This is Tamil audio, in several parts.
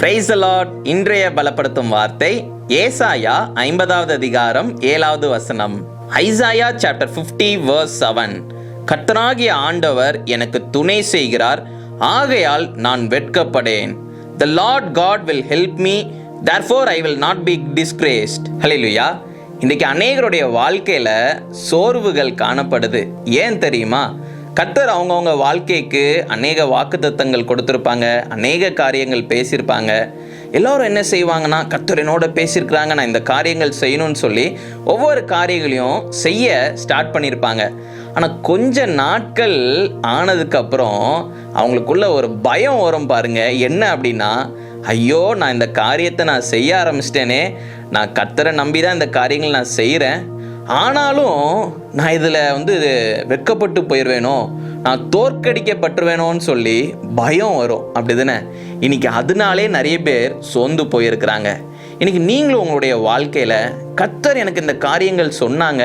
பிரைஸ் அலாட் இன்றைய பலப்படுத்தும் வார்த்தை ஏசாயா ஐம்பதாவது அதிகாரம் ஏழாவது வசனம். Isaiah chapter fifty verse seven கத்தராகிய ஆண்டவர் எனக்கு துணை செய்கிறார். ஆகையால் நான் வெட்கப்படேன். The Lord God will help me therefore I will not be disgraced. ஹalleluya இன்றைக்கி அநேகருடைய வாழ்க்கையில் சோர்வுகள் காணப்படுது. ஏன் தெரியுமா? கர்த்தர் அவங்கவுங்க வாழ்க்கைக்கு அநேக வாக்குத்தத்தங்கள் கொடுத்துருப்பாங்க அநேக காரியங்கள் பேசியிருப்பாங்க. எல்லோரும் என்ன செய்வாங்கன்னா கத்தர் என்னோட பேசியிருக்கிறாங்க நான் இந்த காரியங்கள் செய்யணும்னு சொல்லி ஒவ்வொரு காரியங்களையும் செய்ய ஸ்டார்ட் பண்ணியிருப்பாங்க. ஆனால் கொஞ்ச நாட்கள் ஆனதுக்கப்புறம் அவங்களுக்குள்ள ஒரு பயம் வரும் பாருங்க. என்ன அப்படின்னா ஐயோ நான் இந்த காரியத்தை நான் செய்ய ஆரம்பிச்சிட்டேனே. நான் கத்தரை நம்பி தான் இந்த காரியங்கள் நான் செய்கிறேன் ஆனாலும் நான் இதில் வந்து வெட்கப்பட்டு போயிடுவேனோ நான் தோற்கடிக்கப்பட்டுருவேனோன்னு சொல்லி பயம் வரும். அப்படி தானே? இன்னைக்கு அதனாலே நிறைய பேர் சோர்ந்து போயிருக்கிறாங்க. இன்றைக்கி நீங்களும் உங்களுடைய வாழ்க்கையில் கர்த்தர் எனக்கு இந்த காரியங்கள் சொன்னாங்க.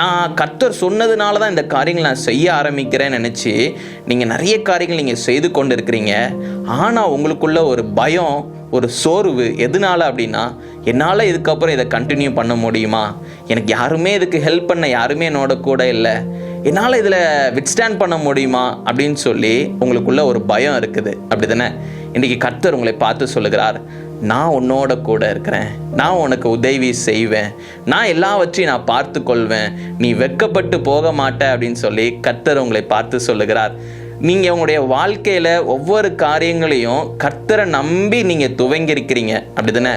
நான் கத்தர் சொன்னதுனால தான் இந்த காரியங்கள் நான் செய்ய ஆரம்பிக்கிறேன்னு நினச்சி நீங்கள் நிறைய காரியங்கள் நீங்கள் செய்து கொண்டு இருக்கிறீங்க ஆனால் உங்களுக்குள்ள ஒரு பயம் ஒரு சோர்வு எதனால அப்படின்னா என்னால் இதுக்கப்புறம் இதை கண்டினியூ பண்ண முடியுமா? எனக்கு யாருமே இதுக்கு ஹெல்ப் பண்ண யாருமே என்னோட கூட இல்லை. என்னால் இதில் விட்ஸ்டாண்ட் பண்ண முடியுமா? அப்படின்னு சொல்லி உங்களுக்குள்ள ஒரு பயம் இருக்குது. அப்படி தானே இன்றைக்கி கர்த்தர் உங்களை பார்த்து சொல்லுகிறார் நான் உன்னோட கூட இருக்கிறேன். நான் உனக்கு உதவி செய்வேன். நான் எல்லாவற்றையும் நான் பார்த்து கொள்வேன் நீ வெட்கப்பட்டு போக மாட்ட அப்படின்னு சொல்லி கர்த்தர் உங்களை பார்த்து சொல்லுகிறார். நீங்கள் உங்களுடைய வாழ்க்கையில் ஒவ்வொரு காரியங்களையும் கர்த்தரை நம்பி நீங்கள் துவங்கியிருக்கிறீங்க. அப்படி தானே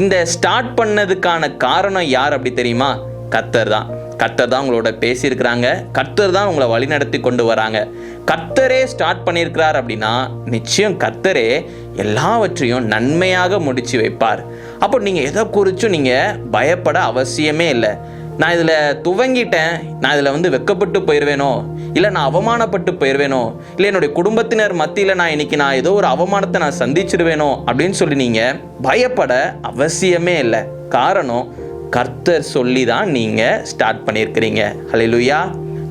இந்த ஸ்டார்ட் பண்ணதுக்கான காரணம் யார் அப்படி தெரியுமா? கர்த்தர் தான். கர்த்தர் தான் உங்களோட பேசியிருக்கிறாங்க. கர்த்தர் தான் உங்களை வழிநடத்தி கொண்டு வராங்க. கர்த்தரே ஸ்டார்ட் பண்ணியிருக்கிறார் அப்படின்னா நிச்சயம் கர்த்தரே எல்லாவற்றையும் நன்மையாக முடித்து வைப்பார். அப்போ நீங்கள் எதை குறிச்சும் நீங்கள் பயப்பட அவசியமே இல்லை. நான் இதில் துவங்கிட்டேன். நான் இதில் வந்து வெக்கப்பட்டு போயிடுவேனோ இல்லை நான் அவமானப்பட்டு போயிடுவேனோ இல்லை என்னுடைய குடும்பத்தினர் மத்தியில் நான் இன்னைக்கு நான் ஏதோ ஒரு அவமானத்தை நான் சந்திச்சிடுவேனோ அப்படின்னு சொல்லி நீங்கள் பயப்பட அவசியமே இல்லை. காரணம் கர்த்தர் சொல்லி தான் நீங்கள் ஸ்டார்ட் பண்ணியிருக்கிறீங்க. ஹalleluya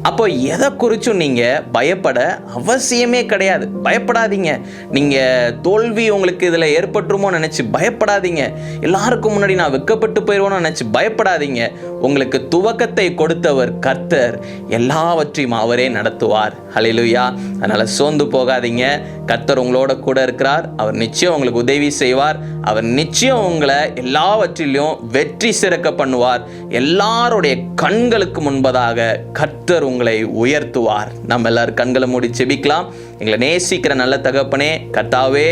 அப்போ எதை குறிச்சும் நீங்கள் பயப்பட அவசியமே கிடையாது. பயப்படாதீங்க. நீங்கள் தோல்வி உங்களுக்கு இதில் ஏற்பட்டுருமோ நினச்சி பயப்படாதீங்க. எல்லாருக்கும் முன்னாடி நான் வெக்கப்பட்டு போயிடுவோன்னு நினச்சி பயப்படாதீங்க. உங்களுக்கு துவக்கத்தை கொடுத்தவர் கர்த்தர். எல்லாவற்றையும் அவரே நடத்துவார். ஹalleluya அதனால் சோர்ந்து போகாதீங்க. கர்த்தர் உங்களோட கூட இருக்கிறார். அவர் நிச்சயம் உங்களுக்கு உதவி செய்வார். அவர் நிச்சயம் உங்களை எல்லாவற்றிலும் வெற்றி சிறக்க பண்ணுவார். எல்லாருடைய கண்களுக்கு முன்பதாக கர்த்தர் உங்களை உயர்த்துவார். நம்ம எல்லாரும் கண்களை மூடி செபிக்கலாம். எங்களை நேசிக்கிற நல்ல தகப்பனே கத்தாவே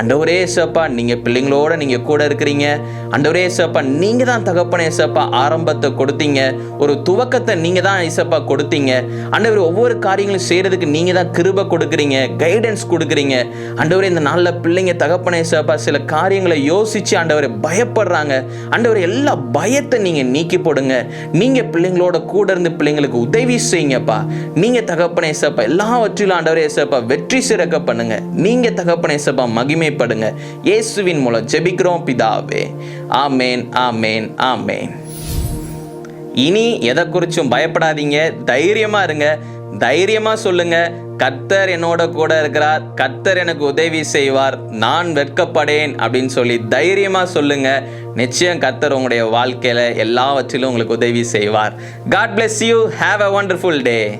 அண்டவரே சப்பா நீங்கள் பிள்ளைங்களோட நீங்கள் கூட இருக்கிறீங்க. அண்டவரே சப்பா நீங்கள் தான் தகப்பனே சப்பா ஆரம்பத்தை கொடுத்தீங்க. ஒரு துவக்கத்தை நீங்கள் தான் இசப்பா கொடுத்தீங்க. அண்டவர் ஒவ்வொரு காரியங்களும் செய்கிறதுக்கு நீங்கள் தான் கிருபை கொடுக்குறீங்க கைடன்ஸ் கொடுக்குறீங்க. அண்டவரே இந்த நாளில் பிள்ளைங்க தகப்பனே சப்பா சில காரியங்களை யோசித்து ஆண்டவரை பயப்படுறாங்க. அண்டவர் எல்லா பயத்தை நீங்கள் நீக்கி போடுங்க. நீங்கள் பிள்ளைங்களோட கூட இருந்து பிள்ளைங்களுக்கு உதவி செய்யுங்கப்பா. நீங்கள் தகப்பனே சப்பா எல்லாவற்றிலும் ஆண்டவரே சப்பா வெற்றி சிறக்க பண்ணுங்க. நீங்கள் தகப்பனே சப்பா மகிமைப்படுங்க. இயேசுவின் மூலம் ஜெபிக்கிறோம் பிதாவே. ஆமேன் ஆமேன் ஆமேன். இனி எதை குறிச்சும் பயப்படாதீங்க. தைரியமா இருங்க. தைரியமா சொல்லுங்க. கர்த்தர் என்னோட கூட இருக்கிறார். கர்த்தர் எனக்கு உதவி செய்வார். நான் வெட்கப்படேன் அப்படின்னு சொல்லி தைரியமா சொல்லுங்க. நிச்சயம் கர்த்தர் உங்களுடைய வாழ்க்கையில எல்லாவற்றிலும் உங்களுக்கு உதவி செய்வார். God bless you have a wonderful day